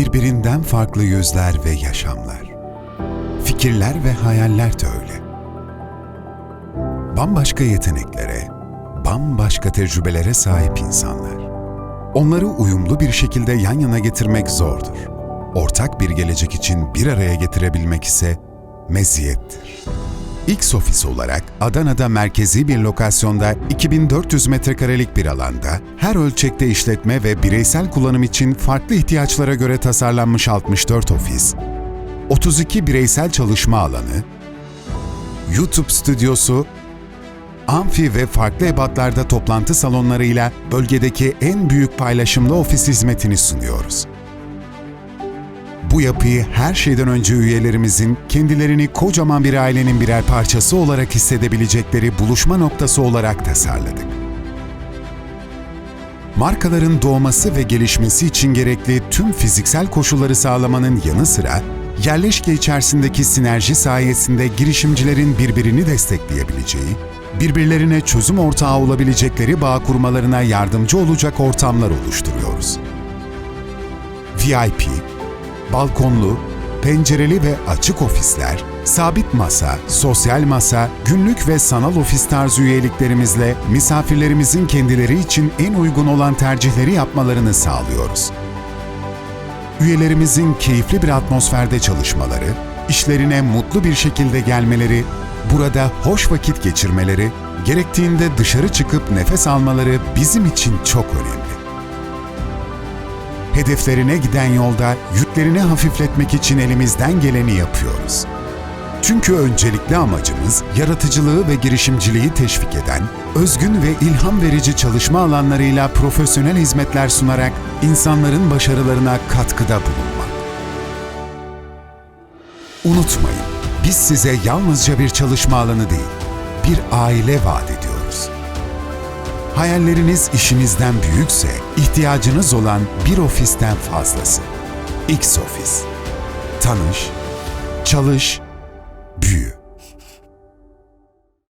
birbirinden farklı yüzler ve yaşamlar. Fikirler ve hayaller de öyle. Bambaşka yeteneklere, bambaşka tecrübelere sahip insanlar. Onları uyumlu bir şekilde yan yana getirmek zordur. Ortak bir gelecek için bir araya getirebilmek ise meziyettir. X Office olarak Adana'da merkezi bir lokasyonda 2400 metrekarelik bir alanda her ölçekte işletme ve bireysel kullanım için farklı ihtiyaçlara göre tasarlanmış 64 ofis, 32 bireysel çalışma alanı, YouTube stüdyosu, amfi ve farklı ebatlarda toplantı salonlarıyla bölgedeki en büyük paylaşımlı ofis hizmetini sunuyoruz. Bu yapıyı her şeyden önce üyelerimizin kendilerini kocaman bir ailenin birer parçası olarak hissedebilecekleri buluşma noktası olarak tasarladık. Markaların doğması ve gelişmesi için gerekli tüm fiziksel koşulları sağlamanın yanı sıra, yerleşke içerisindeki sinerji sayesinde girişimcilerin birbirini destekleyebileceği, birbirlerine çözüm ortağı olabilecekleri bağ kurmalarına yardımcı olacak ortamlar oluşturuyoruz. VIP, balkonlu, pencereli ve açık ofisler, sabit masa, sosyal masa, günlük ve sanal ofis tarzı üyeliklerimizle misafirlerimizin kendileri için en uygun olan tercihleri yapmalarını sağlıyoruz. Üyelerimizin keyifli bir atmosferde çalışmaları, işlerine mutlu bir şekilde gelmeleri, burada hoş vakit geçirmeleri, gerektiğinde dışarı çıkıp nefes almaları bizim için çok önemli hedeflerine giden yolda yüklerini hafifletmek için elimizden geleni yapıyoruz. Çünkü öncelikli amacımız yaratıcılığı ve girişimciliği teşvik eden, özgün ve ilham verici çalışma alanlarıyla profesyonel hizmetler sunarak insanların başarılarına katkıda bulunmak. Unutmayın, biz size yalnızca bir çalışma alanı değil, bir aile vaat ediyoruz. Hayalleriniz işinizden büyükse ihtiyacınız olan bir ofisten fazlası. X Office. Tanış, çalış, büyü.